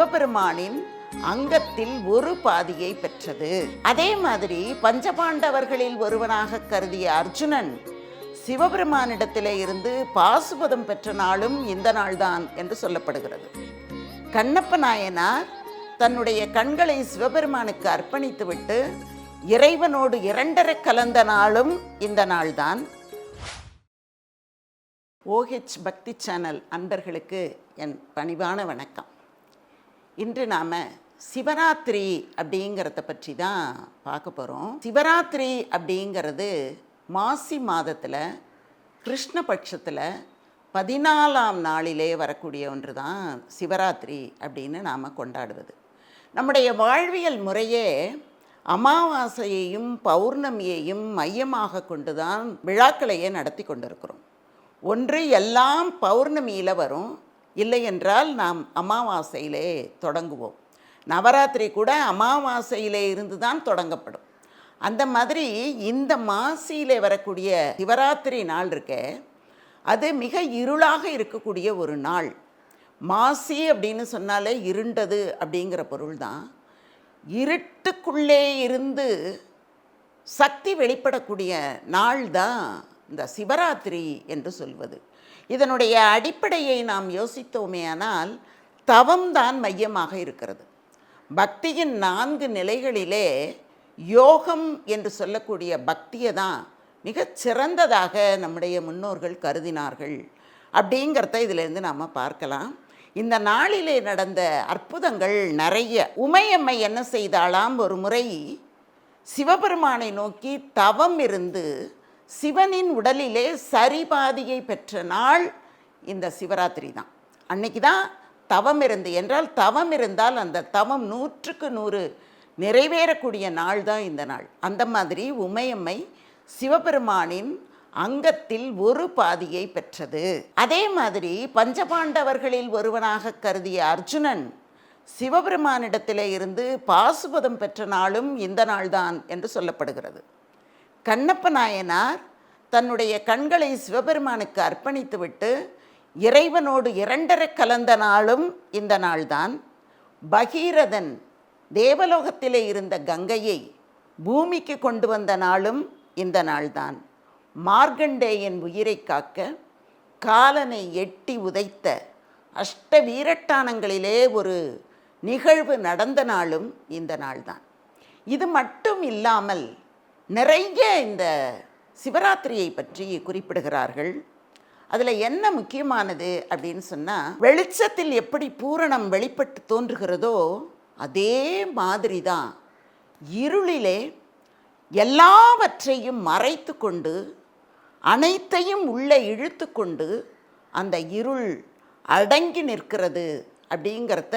சிவபெருமானின் அங்கத்தில் ஒரு பாதியை பெற்றது. அதே மாதிரி பஞ்சபாண்டவர்களில் ஒருவனாக கருதிய அர்ஜுனன் சிவபெருமானிடத்திலே இருந்து பாசுபதம் பெற்ற நாளும் இந்த நாள்தான் என்று சொல்லப்படுகிறது. கண்ணப்ப நாயனார் தன்னுடைய கண்களை சிவபெருமானுக்கு அர்ப்பணித்துவிட்டு இறைவனோடு இரண்டரை கலந்த நாளும் இந்த நாள்தான். ஓஹெச் பக்தி சேனல் அன்பர்களுக்கு என் பணிவான வணக்கம். இன்று நாம் சிவராத்திரி அப்படிங்கிறத பற்றி தான் பார்க்க போகிறோம் சிவராத்திரி அப்படிங்கிறது மாசி மாதத்தில் கிருஷ்ணபட்சத்தில் பதினாலாம் நாளிலே வரக்கூடிய ஒன்று தான் சிவராத்திரி அப்படின்னு நாம் கொண்டாடுவது. நம்முடைய வாழ்வியல் முறையே அமாவாசையையும் பௌர்ணமியையும் மையமாக கொண்டு தான் விழாக்களையே நடத்தி கொண்டிருக்கிறோம். ஒன்று எல்லாம் பௌர்ணமியில் வரும் இல்லை என்றால் நாம் அமாவாசையிலே தொடங்குவோம். நவராத்திரி கூட அமாவாசையிலே இருந்து தான் தொடங்கப்படும். அந்த மாதிரி இந்த மாசியிலே வரக்கூடிய சிவராத்திரி நாள் இருக்க அது மிக இருளாக இருக்கக்கூடிய ஒரு நாள். மாசி அப்படின்னு சொன்னாலே இருண்டது அப்படிங்கிற பொருள் தான் இருட்டுக்குள்ளே இருந்து சக்தி வெளிப்படக்கூடிய நாள் தான் இந்த சிவராத்திரி என்று சொல்வது. இதனுடைய அடிப்படையை நாம் யோசித்தோமேயானால் ஆனால் தவம்தான் மையமாக இருக்கிறது. பக்தியின் நான்கு நிலைகளிலே யோகம் என்று சொல்லக்கூடிய பக்தியை தான் மிகச் சிறந்ததாக நம்முடைய முன்னோர்கள் கருதினார்கள் அப்படிங்கிறத இதிலேருந்து நாம் பார்க்கலாம். இந்த நாளிலே நடந்த அற்புதங்கள் நிறைய. உமையம்மை என்ன செய்தாலாம் ஒரு முறை சிவபெருமானை நோக்கி தவம் இருந்து சிவனின் உடலிலே சரிபாதியை பெற்ற நாள் இந்த சிவராத்திரி தான். அன்னைக்கு தான் தவம் இருந்து என்றால் தவம் இருந்தால் அந்த தவம் நூற்றுக்கு நூறு நிறைவேறக்கூடிய நாள் தான் இந்த நாள். அந்த மாதிரி உமையம்மை சிவபெருமானின் அங்கத்தில் ஒரு பாதியை பெற்றது. அதே மாதிரி பஞ்சபாண்டவர்களில் ஒருவனாக கருதிய அர்ஜுனன் சிவபெருமானிடத்திலே இருந்து பாசுபதம் பெற்ற நாளும் இந்த நாள்தான் என்று சொல்லப்படுகிறது. கண்ணப்ப நாயனார் தன்னுடைய கண்களை சிவபெருமானுக்கு அர்ப்பணித்துவிட்டு இறைவனோடு இரண்டரை கலந்த நாளும் இந்த நாள்தான். பகீரதன் தேவலோகத்திலே இருந்த கங்கையை பூமிக்கு கொண்டு வந்த நாளும் இந்த நாள்தான். மார்கண்டேயன் உயிரை காக்க காலனை எட்டி உதைத்த அஷ்ட வீரட்டானங்களிலே ஒரு நிகழ்வு நடந்த நாளும் இந்த நாள்தான். இது மட்டும் இல்லாமல் நிறைய இந்த சிவராத்திரியை பற்றி குறிப்பிடுகிறார்கள். அதில் என்ன முக்கியமானது அப்படின்னு சொன்னால் வெளிச்சத்தில் எப்படி பூரணம் வெளிப்பட்டு தோன்றுகிறதோ அதே மாதிரி தான் இருளிலே எல்லாவற்றையும் மறைத்து கொண்டு அனைத்தையும் உள்ளே இழுத்து கொண்டு அந்த இருள் அடங்கி நிற்கிறது அப்படிங்கிறத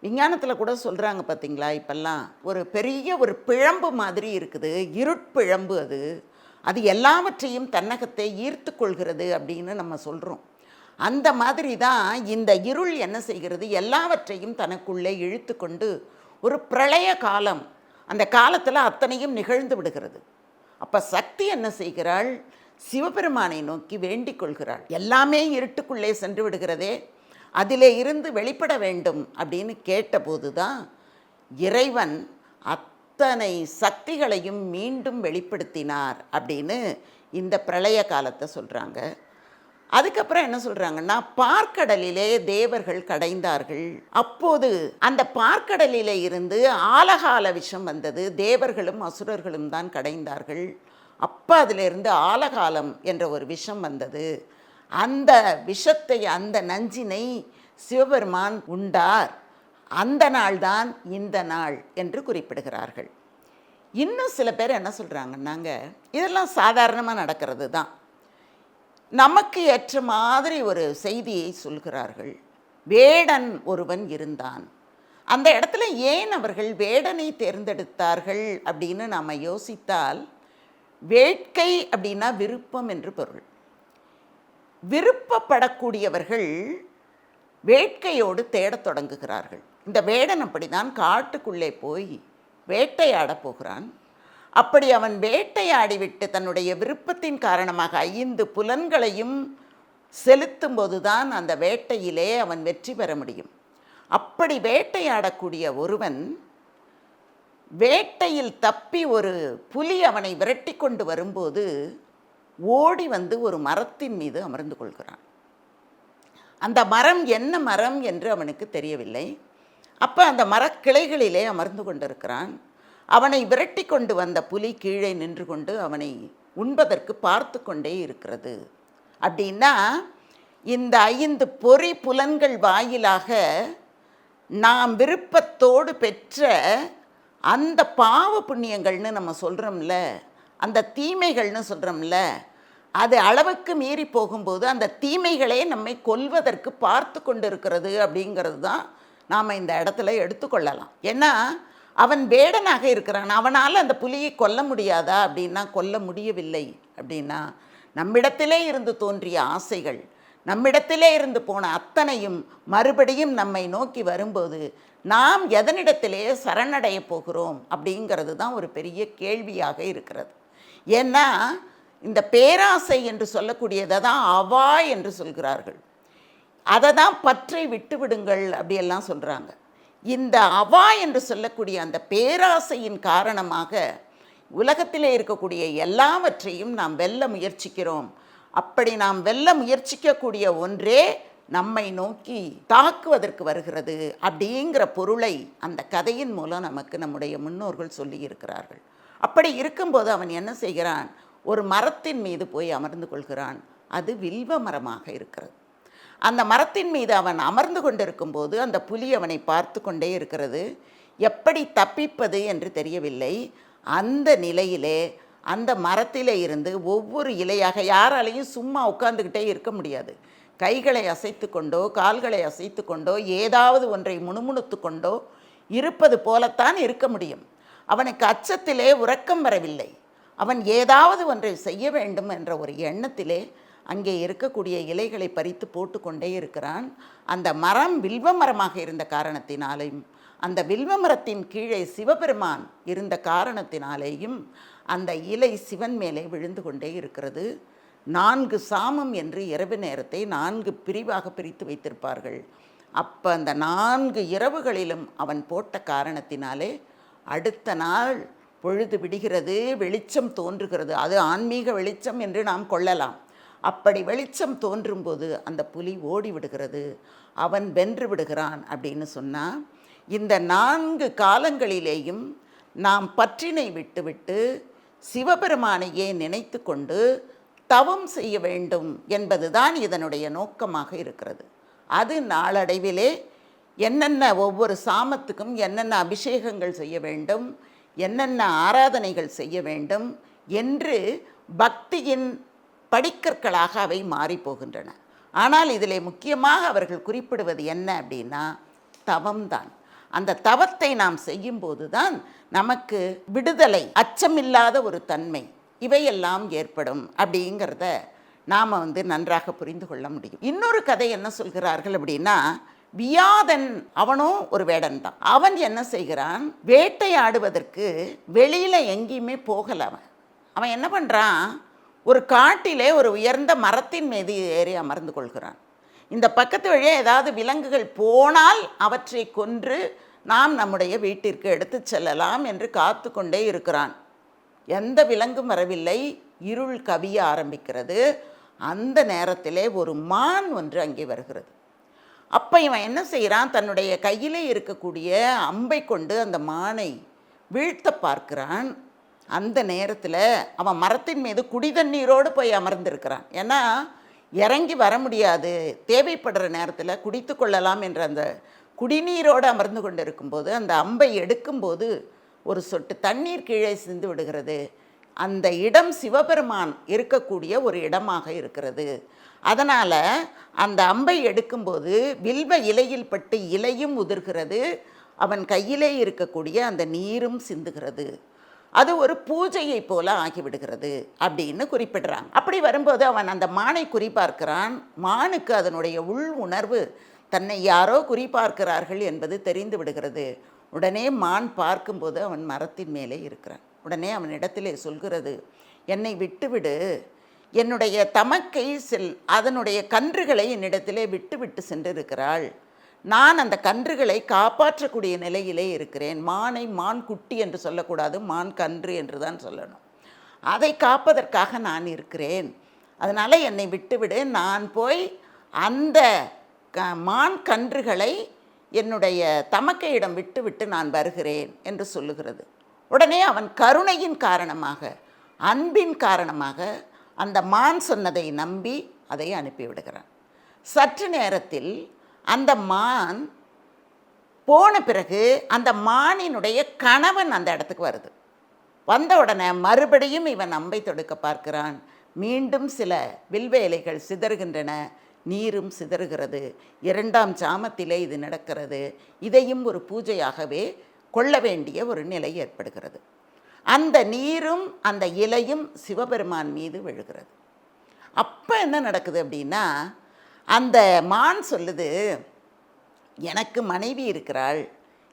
விஞ்ஞானத்தில் கூட சொல்கிறாங்க பார்த்தீங்களா இப்பெல்லாம் ஒரு பெரிய ஒரு பிழம்பு மாதிரி இருக்குது. இருட்பிழம்பு அது. அது எல்லாவற்றையும் தன்னகத்தை ஈர்த்து கொள்கிறது அப்படின்னு நம்ம சொல்கிறோம் அந்த மாதிரி தான் இந்த இருள் என்ன செய்கிறது? எல்லாவற்றையும் தனக்குள்ளே இழுத்து கொண்டு ஒரு பிரளய காலம் அந்த காலத்தில் அத்தனையும் நிகழ்ந்து விடுகிறது. அப்போ சக்தி என்ன செய்கிறாள்? சிவபெருமானை நோக்கி வேண்டிக் கொள்கிறாள். எல்லாமே இருட்டுக்குள்ளே சென்று விடுகிறதே. அதிலே இருந்து வெளிப்பட வேண்டும் அப்படின்னு கேட்டபோது தான் இறைவன் அத்தனை சக்திகளையும் மீண்டும் வெளிப்படுத்தினார் அப்படின்னு இந்த பிரளய காலத்தை சொல்கிறாங்க அதுக்கப்புறம் என்ன சொல்கிறாங்கன்னா பார்க்கடலிலே தேவர்கள் கடைந்தார்கள். அப்போது அந்த பார்க்கடலிலே இருந்து ஆலகால விஷம் வந்தது. தேவர்களும் அசுரர்களும் தான் கடைந்தார்கள். அப்போ அதிலிருந்து ஆலகாலம் என்ற ஒரு விஷம் வந்தது. அந்த விஷத்தை அந்த நஞ்சினை சிவபெருமான் உண்டார். அந்த நாள்தான் இந்த நாள் என்று குறிப்பிடுகிறார்கள். இன்னும் சில பேர் என்ன சொல்கிறாங்கன்னாங்க இதெல்லாம் சாதாரணமாக நடக்கிறது தான். நமக்கு ஏற்ற மாதிரி ஒரு செய்தியை சொல்கிறார்கள். வேடன் ஒருவன் இருந்தான். அந்த இடத்துல ஏன் அவர்கள் வேடனை தேர்ந்தெடுத்தார்கள் அப்படின்னு நாம் யோசித்தால் வேட்கை அப்படின்னா விருப்பம் என்று பொருள். விருப்பப்படக்கூடியவர்கள் வேட்கையோடு தேடத் தொடங்குகிறார்கள். இந்த வேடன் அப்படிதான் காட்டுக்குள்ளே போய் வேட்டையாடப் போகிறான். அப்படி அவன் வேட்டையாடிவிட்டு தன்னுடைய விருப்பத்தின் காரணமாக ஐந்து புலன்களையும் செலுத்தும் போதுதான் அந்த வேட்டையிலே அவன் வெற்றி பெற முடியும். அப்படி வேட்டையாடக்கூடிய ஒருவன் வேட்டையில் தப்பி ஒரு புலி அவனை விரட்டி கொண்டு வரும்போது ஓடி வந்து ஒரு மரத்தின் மீது அமர்ந்து கொள்கிறான். அந்த மரம் என்ன மரம் என்று அவனுக்கு தெரியவில்லை. அப்போ அந்த மரக்கிளைகளிலே அமர்ந்து கொண்டிருக்கிறான். அவனை விரட்டி கொண்டு வந்த புலி கீழே நின்று கொண்டு அவனை உண்பதற்கு பார்த்து கொண்டே இருக்கிறது. அப்படின்னா இந்த ஐந்து பொறி புலன்கள் வாயிலாக நாம் விருப்பத்தோடு பெற்ற அந்த பாவ புண்ணியங்கள்னு நம்ம சொல்கிறோம்ல அந்த தீமைகள்னு சொல்கிறோம்ல அது அளவுக்கு மீறி போகும்போது அந்த தீமைகளே நம்மை கொல்வதற்கு பார்த்து கொண்டிருக்கிறது அப்படிங்கிறது தான் நாம் இந்த இடத்துல எடுத்துக்கொள்ளலாம். ஏன்னா அவன் வேடனாக இருக்கிறான். அவனால் அந்த புலியை கொல்ல முடியாதா அப்படின்னா கொல்ல முடியவில்லை அப்படின்னா நம்மிடத்திலே இருந்து தோன்றிய ஆசைகள் நம்மிடத்திலே இருந்து போன அத்தனையும் மறுபடியும் நம்மை நோக்கி வரும்போது நாம் எதனிடத்திலே சரணடைய போகிறோம் அப்படிங்கிறது தான் ஒரு பெரிய கேள்வியாக இருக்கிறது. ஏன்னா இந்த பேராசை என்று சொல்லக்கூடியதை தான் அவா என்று சொல்கிறார்கள். அதை தான் பற்றை விட்டு விடுங்கள் அப்படியெல்லாம் சொல்கிறாங்க இந்த அவா என்று சொல்லக்கூடிய அந்த பேராசையின் காரணமாக உலகத்திலே இருக்கக்கூடிய எல்லாவற்றையும் நாம் வெல்ல முயற்சிக்கிறோம். அப்படி நாம் வெல்ல முயற்சிக்கக்கூடிய ஒன்றே நம்மை நோக்கி தாக்குவதற்கு வருகிறது அப்படிங்கிற பொருளை அந்த கதையின் மூலம் நமக்கு நம்முடைய முன்னோர்கள் சொல்லியிருக்கிறார்கள் அப்படி இருக்கும்போது அவன் என்ன செய்கிறான்? ஒரு மரத்தின் மீது போய் அமர்ந்து கொள்கிறான். அது வில்வ மரமாக இருக்கிறது. அந்த மரத்தின் மீது அவன் அமர்ந்து கொண்டிருக்கும் போது அந்த புலி அவனை பார்த்து கொண்டே இருக்கிறது. எப்படி தப்பிப்பது என்று தெரியவில்லை. அந்த நிலையிலே அந்த மரத்திலே இருந்து ஒவ்வொரு இலையாக யாராலையும் சும்மா உட்காந்துக்கிட்டே இருக்க முடியாது. கைகளை அசைத்து கொண்டோ கால்களை அசைத்து கொண்டோ ஏதாவது ஒன்றை முணுமுணுத்து கொண்டோ இருப்பது போலத்தான் இருக்க முடியும். அவனுக்கு அச்சத்திலே உறக்கம் வரவில்லை. அவன் ஏதாவது ஒன்றை செய்ய வேண்டும் என்ற ஒரு எண்ணத்திலே அங்கே இருக்கக்கூடிய இலைகளை பறித்து போட்டுக்கொண்டே இருக்கிறான். அந்த மரம் வில்வ மரமாக இருந்த காரணத்தினாலேயும் அந்த வில்வ மரத்தின் கீழே சிவபெருமான் இருந்த காரணத்தினாலேயும் அந்த இலை சிவன் மேலே விழுந்து கொண்டே இருக்கிறது. நான்கு சாமம் என்று இரவு நேரத்தை நான்கு பிரிவாக பிரித்து வைத்திருப்பார்கள். அப்போ அந்த நான்கு இரவுகளிலும் அவன் போட்ட காரணத்தினாலே அடுத்த நாள் பொழுது விடுகிறது வெளிச்சம் தோன்றுகிறது. அது ஆன்மீக வெளிச்சம் என்று நாம் கொள்ளலாம். அப்படி வெளிச்சம் தோன்றும்போது அந்த புலி ஓடி விடுகிறது. அவன் வென்று விடுகிறான் அப்படின்னு சொன்னால் இந்த நான்கு காலங்களிலேயும் நாம் பற்றினை விட்டுவிட்டு சிவபெருமானையே நினைத்து கொண்டு தவம் செய்ய வேண்டும் என்பதுதான் இதனுடைய நோக்கமாக இருக்கிறது. அது நாளடைவிலே என்னென்ன ஒவ்வொரு சாமத்துக்கும் என்னென்ன அபிஷேகங்கள் செய்ய வேண்டும் என்னென்ன ஆராதனைகள் செய்ய வேண்டும் என்று பக்தியின் படிக்கற்களாக அவை மாறிப்போகின்றன ஆனால் இதில் முக்கியமாக அவர்கள் குறிப்பிடுவது என்ன அப்படின்னா தவம்தான். அந்த தவத்தை நாம் செய்யும்போது தான் நமக்கு விடுதலை அச்சமில்லாத ஒரு தன்மை இவையெல்லாம் ஏற்படும் அப்படிங்கிறத நாம் வந்து நன்றாக புரிந்து கொள்ள முடியும். இன்னொரு கதை என்ன சொல்கிறார்கள் அப்படின்னா வியாதன் அவனும் ஒரு வேடன் தான் அவன் என்ன செய்கிறான்? வேட்டையாடுவதற்கு வெளியில் எங்கேயுமே போகலை அவன். அவன் என்ன பண்ணுறான் ஒரு காட்டிலே ஒரு உயர்ந்த மரத்தின் மீது ஏறி அமர்ந்து கொள்கிறான். இந்த பக்கத்து வழியே ஏதாவது விலங்குகள் போனால் அவற்றை கொன்று நாம் நம்முடைய வீட்டிற்கு எடுத்து செல்லலாம் என்று காத்து கொண்டே இருக்கிறான். எந்த விலங்கும் வரவில்லை. இருள் கவிய ஆரம்பிக்கிறது. அந்த நேரத்திலே ஒரு மான் ஒன்று அங்கே வருகிறது. அப்போ இவன் என்ன செய்கிறான் தன்னுடைய கையிலே இருக்கக்கூடிய அம்பை கொண்டு அந்த மானை வீழ்த்த பார்க்கிறான். அந்த நேரத்தில் அவன் மரத்தின் மீது குடி தண்ணீரோடு போய் அமர்ந்திருக்கிறான். ஏன்னா இறங்கி வர முடியாது. தேவைப்படுற நேரத்தில் குடித்து கொள்ளலாம் என்ற அந்த குடிநீரோடு அமர்ந்து கொண்டு இருக்கும்போது அந்த அம்பை எடுக்கும்போது ஒரு சொட்டு தண்ணீர் கீழே சிந்து விடுகிறது. அந்த இடம் சிவபெருமான் இருக்கக்கூடிய ஒரு இடமாக இருக்கிறது. அதனால் அந்த அம்பை எடுக்கும்போது வில்வ இலையில் பட்டு இலையும் உதிர்கிறது. அவன் கையிலே இருக்கக்கூடிய அந்த நீரும் சிந்துகிறது. அது ஒரு பூஜையை போல ஆகிவிடுகிறது அப்படின்னு குறிப்பிடுறாங்க. அப்படி வரும்போது அவன் அந்த மானை குறிப்பார்க்கிறான் மானுக்கு அதனுடைய உள் உணர்வு தன்னை யாரோ குறிப்பார்க்கிறார்கள் என்பது தெரிந்து விடுகிறது. உடனே மான் பார்க்கும்போது அவன் மரத்தின் மேலே இருக்கிறான். உடனே அவன் இடத்திலே சொல்கிறது என்னை விட்டுவிடு. என்னுடைய தமக்கை செல் அதனுடைய கன்றுகளை என்னிடத்திலே விட்டு விட்டு சென்றிருக்கிறாள். நான் அந்த கன்றுகளை காப்பாற்றக்கூடிய நிலையிலே இருக்கிறேன். மானை மான் குட்டி என்று சொல்லக்கூடாது மான் கன்று என்று தான் சொல்லணும். அதை காப்பதற்காக நான் இருக்கிறேன். அதனால் என்னை விட்டுவிடு. நான் போய் அந்த க மான் கன்றுகளை என்னுடைய தமக்கையிடம் விட்டுவிட்டு நான் வருகிறேன் என்று சொல்லுகிறது. உடனே அவன் கருணையின் காரணமாக அன்பின் காரணமாக அந்த மான் சொன்னதை நம்பி அதை அனுப்பிவிடுகிறான். சற்று நேரத்தில் அந்த மான் போன பிறகு அந்த மானினுடைய கணவன் அந்த இடத்துக்கு வருது. வந்த உடனே மறுபடியும் இவன் அம்பை தொடுக்க பார்க்கிறான். மீண்டும் சில வில்வேலைகள் சிதறுகின்றன. நீரும் சிதறுகிறது. இரண்டாம் ஜாமத்திலே இது நடக்கிறது. இதையும் ஒரு பூஜையாகவே கொள்ள வேண்டிய ஒரு நிலை ஏற்படுகிறது. அந்த நீரும் அந்த இலையும் சிவபெருமான் மீது விழுகிறது. அப்போ என்ன நடக்குது அப்படின்னா அந்த மான் சொல்லுது எனக்கு மனைவி இருக்கிறாள்.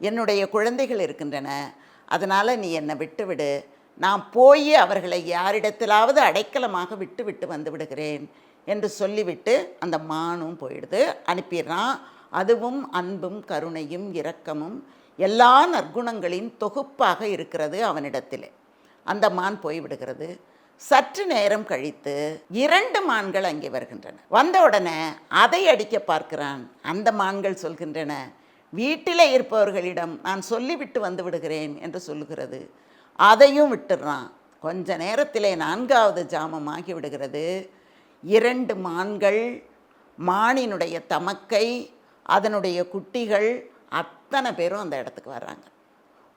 என்னுடைய குழந்தைகள் இருக்கின்றன. அதனால் நீ என்னை விட்டுவிடு. நான் போய் அவர்களை யாரிடத்திலாவது அடைக்கலமாக விட்டு விட்டு வந்து விடுகிறேன் என்று சொல்லிவிட்டு அந்த மானும் போயிடுது. அனுப்பிடுறான். அதுவும் அன்பும் கருணையும் இரக்கமும் எல்லா நற்குணங்களின் தொகுப்பாக இருக்கிறது அவனிடத்தில். அந்த மான் போய்விடுகிறது சற்று நேரம் கழித்து இரண்டு மான்கள் அங்கே வருகின்றன. வந்த உடனே அதை அடிக்க பார்க்கிறான். அந்த மான்கள் சொல்கின்றன வீட்டிலே இருப்பவர்களிடம் நான் சொல்லிவிட்டு வந்து விடுகிறேன் என்று சொல்லுகிறது. அதையும் விட்டுடுறான் கொஞ்ச நேரத்திலே நான்காவது ஜாமம் ஆகி விடுகிறது. இரண்டு மான்கள் மானினுடைய தமக்கை அதனுடைய குட்டிகள் அத்தனை பேரும் அந்த இடத்துக்கு வர்றாங்க.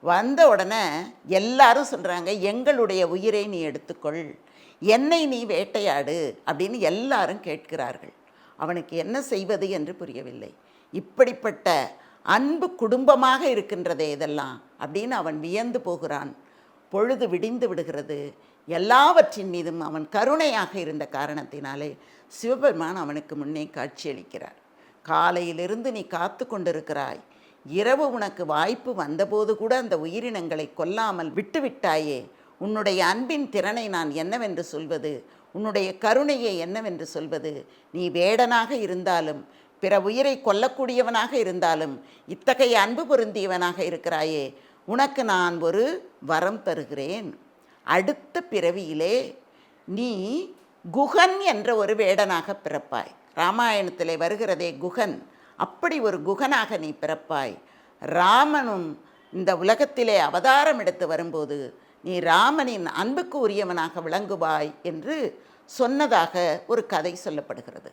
வந்த உடனே எல்லாரும் சொல்கிறாங்க எங்களுடைய உயிரை நீ எடுத்துக்கொள். என்னை நீ வேட்டையாடு அப்படின்னு எல்லாரும் கேட்கிறார்கள். அவனுக்கு என்ன செய்வது என்று புரியவில்லை. இப்படிப்பட்ட அன்பு குடும்பமாக இருக்கின்றதே இதெல்லாம் அப்படின்னு அவன் வியந்து போகிறான். பொழுது விடிந்து விடுகிறது. எல்லாவற்றின் மீதும் அவன் கருணையாக இருந்த காரணத்தினாலே சிவபெருமான் அவனுக்கு முன்னே காட்சியளிக்கிறார். காலையிலிருந்து நீ காத்து கொண்டிருக்கிறாய். இரவு உனக்கு வாய்ப்பு வந்தபோது கூட அந்த உயிரினங்களை கொல்லாமல் விட்டுவிட்டாயே. உன்னுடைய அன்பின் திறனை நான் என்னவென்று சொல்வது? உன்னுடைய கருணையை என்னவென்று சொல்வது? நீ வேடனாக இருந்தாலும் பிற உயிரை கொல்லக்கூடியவனாக இருந்தாலும் இத்தகைய அன்பு பொருந்தியவனாக இருக்கிறாயே. உனக்கு நான் ஒரு வரம் தருகிறேன். அடுத்த பிறவியிலே நீ குகன் என்ற ஒரு வேடனாக பிறப்பாய். ராமாயணத்திலே வருகிறதே குகன். அப்படி ஒரு குகனாக நீ பிறப்பாய். ராமனும் இந்த உலகத்திலே அவதாரம் எடுத்து வரும்போது நீ ராமனின் அன்புக்கு உரியவனாக விளங்குவாய் என்று சொன்னதாக ஒரு கதை சொல்லப்படுகிறது.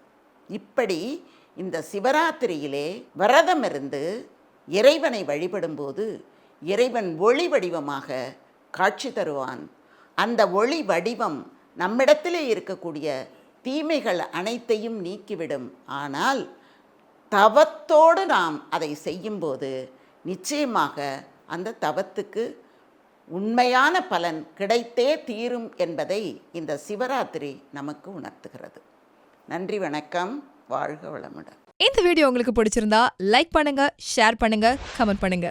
இப்படி இந்த சிவராத்திரியிலே விரதம் இருந்து இறைவனை வழிபடும்போது இறைவன் ஒளி வடிவமாக காட்சி தருவான். அந்த ஒளி வடிவம் நம்மிடத்திலே இருக்கக்கூடிய தீமைகள் அனைத்தையும் நீக்கிவிடும். ஆனால் தவத்தோடு நாம் அதை செய்யும்போது நிச்சயமாக அந்த தவத்துக்கு உண்மையான பலன் கிடைத்தே தீரும் என்பதை இந்த சிவராத்திரி நமக்கு உணர்த்துகிறது. நன்றி வணக்கம். வாழ்க வளமுடன். இந்த வீடியோ உங்களுக்கு பிடிச்சிருந்தா லைக் பண்ணுங்க ஷேர் பண்ணுங்க கமெண்ட் பண்ணுங்க.